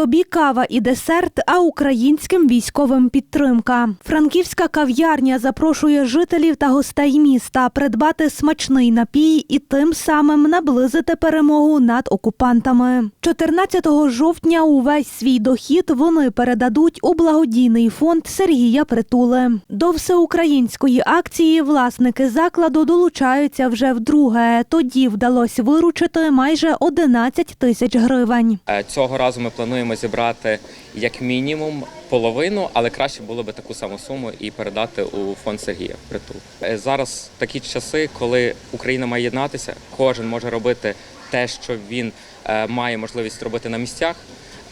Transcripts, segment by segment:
Тобі кава і десерт, а українським військовим підтримка. Франківська кав'ярня запрошує жителів та гостей міста придбати смачний напій і тим самим наблизити перемогу над окупантами. 14 жовтня увесь свій дохід вони передадуть у благодійний фонд Сергія Притули. До всеукраїнської акції власники закладу долучаються вже вдруге. Тоді вдалося виручити майже 11 тисяч гривень. Е, Цього разу ми плануємо зібрати як мінімум половину, але краще було би таку саму суму і передати у фонд Сергія притул. Е, Зараз такі часи, коли Україна має єднатися, кожен може робити те, що він е, має можливість робити на місцях.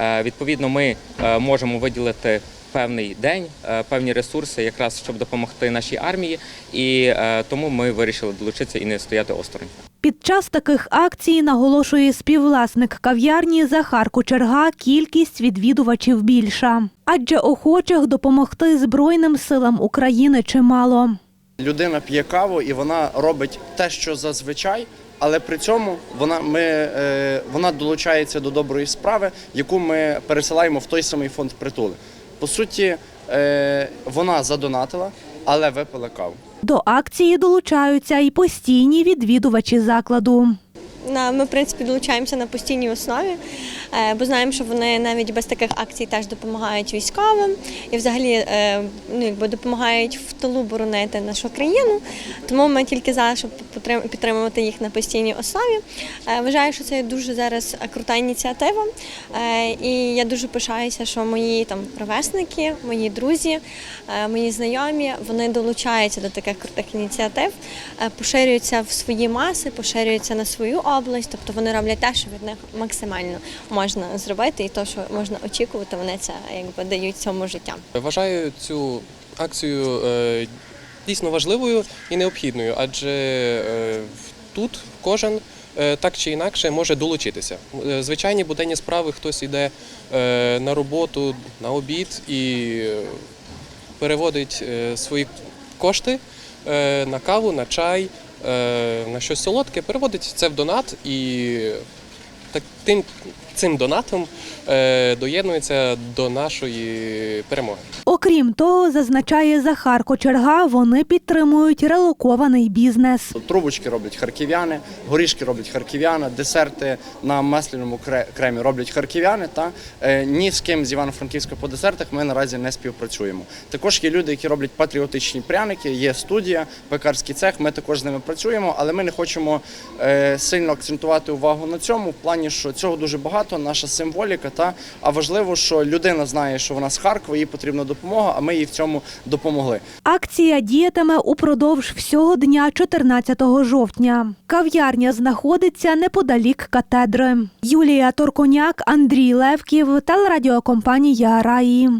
Е, Відповідно, ми можемо виділити певний день, певні ресурси, якраз щоб допомогти нашій армії, і тому ми вирішили долучитися і не стояти осторонь. Під час таких акцій наголошує співвласник кав'ярні Захар Кочерга, кількість відвідувачів більша. Адже охочих допомогти Збройним силам України чимало. Людина п'є каву і вона робить те, що зазвичай, але при цьому вона, ми, е, вона долучається до доброї справи, яку ми пересилаємо в той самий фонд притули. По суті, е, вона задонатила, але випила каву. До акції долучаються і постійні відвідувачі закладу. Ми в принципі долучаємося на постійній основі, е, бо знаємо, що вони навіть без таких акцій теж допомагають військовим і взагалі е, ну, якби допомагають в тилу боронити нашу країну. Тому ми тільки за щоб підтримувати їх на постійній основі. Е, Вважаю, що це дуже зараз крута ініціатива. І я дуже пишаюся, що мої там ровесники, мої друзі, мої знайомі вони долучаються до таких крутих ініціатив, поширюються в свої маси, поширюються на свою область, тобто вони роблять те, що від них максимально можна зробити, і те, що можна очікувати, вони це якби дають цьому життя. Вважаю цю акцію е, дійсно важливою і необхідною, адже е, тут кожен е, так чи інакше може долучитися. Е, Звичайні буденні справи хтось йде е, на роботу, на обід і переводить свої кошти на каву, на чай, е, на щось солодке, переводить це в донат і так, тим, цим донатом е, доєднується до нашої перемоги. Окрім того, зазначає Захар Кочерга, вони підтримують релокований бізнес. Трубочки роблять харків'яни, горішки роблять харків'яни, десерти на масляному кре- кремі роблять харків'яни. Та е, ні з ким з Івано-Франківська по десертах ми наразі не співпрацюємо. Також є люди, які роблять патріотичні пряники, є студія, пекарський цех. Ми також з ними працюємо, але ми не хочемо е, сильно акцентувати увагу на цьому, в плані, що цього дуже багато, наша символіка. Та а важливо, що людина знає, що вона з Харкова, їй потрібна допомога, а ми їй в цьому допомогли. Акція діятиме упродовж всього дня 14 жовтня. Кав'ярня знаходиться неподалік катедри. Юлія Торконяк, Андрій Левків, телерадіокомпанія Раї.